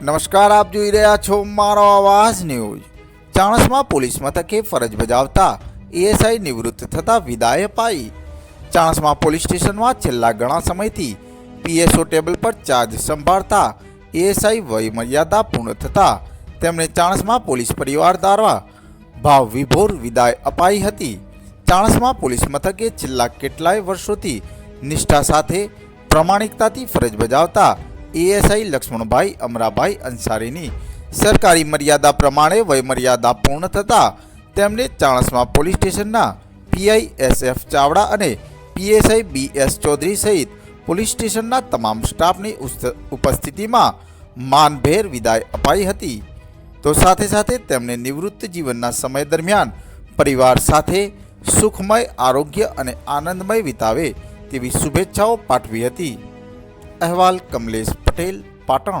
નમસ્કાર, આપ જોઈ રહ્યા છો મારો આવાજ ન્યૂઝ. ચાણસમાં પોલીસ મથકે ફરજ બજાવતા એએસઆઈ નિવૃત્ત થતા વિદાય અપાઈ. ચાણસમાં પોલીસ સ્ટેશનમાં છેલ્લા ઘણા સમયથી પીએસઓ ટેબલ પર ચાર્જ સંભાળતા એએસઆઈ વય મર્યાદા પૂર્ણ થતા તેમણે ચાણસમાં પોલીસ પરિવાર દ્વારા ભાવ વિભોર વિદાય અપાઈ હતી. ચાણસમાં પોલીસ મથકે છેલ્લા કેટલાય વર્ષોથી નિષ્ઠા સાથે પ્રમાણિકતાથી ફરજ બજાવતા એએસઆઈ લક્ષ્મણભાઈ, અમરાભાઈ અંસારીની સરકારી મર્યાદા પ્રમાણે વયમર્યાદા પૂર્ણ થતાં તેમને ચાણસમા પોલીસ સ્ટેશનના પીઆઈ એસ ચાવડા અને પીએસઆઈ બી એસ ચૌધરી સહિત પોલીસ સ્ટેશનના તમામ સ્ટાફની ઉપસ્થિતિમાં માનભેર વિદાય અપાઈ હતી. તો સાથે સાથે તેમણે નિવૃત્ત જીવનના સમય દરમિયાન પરિવાર સાથે સુખમય, આરોગ્ય અને આનંદમય વિતાવે તેવી શુભેચ્છાઓ પાઠવી હતી. અહેવાલ કમલેશ പട്ടേൽ പട്ടണോ?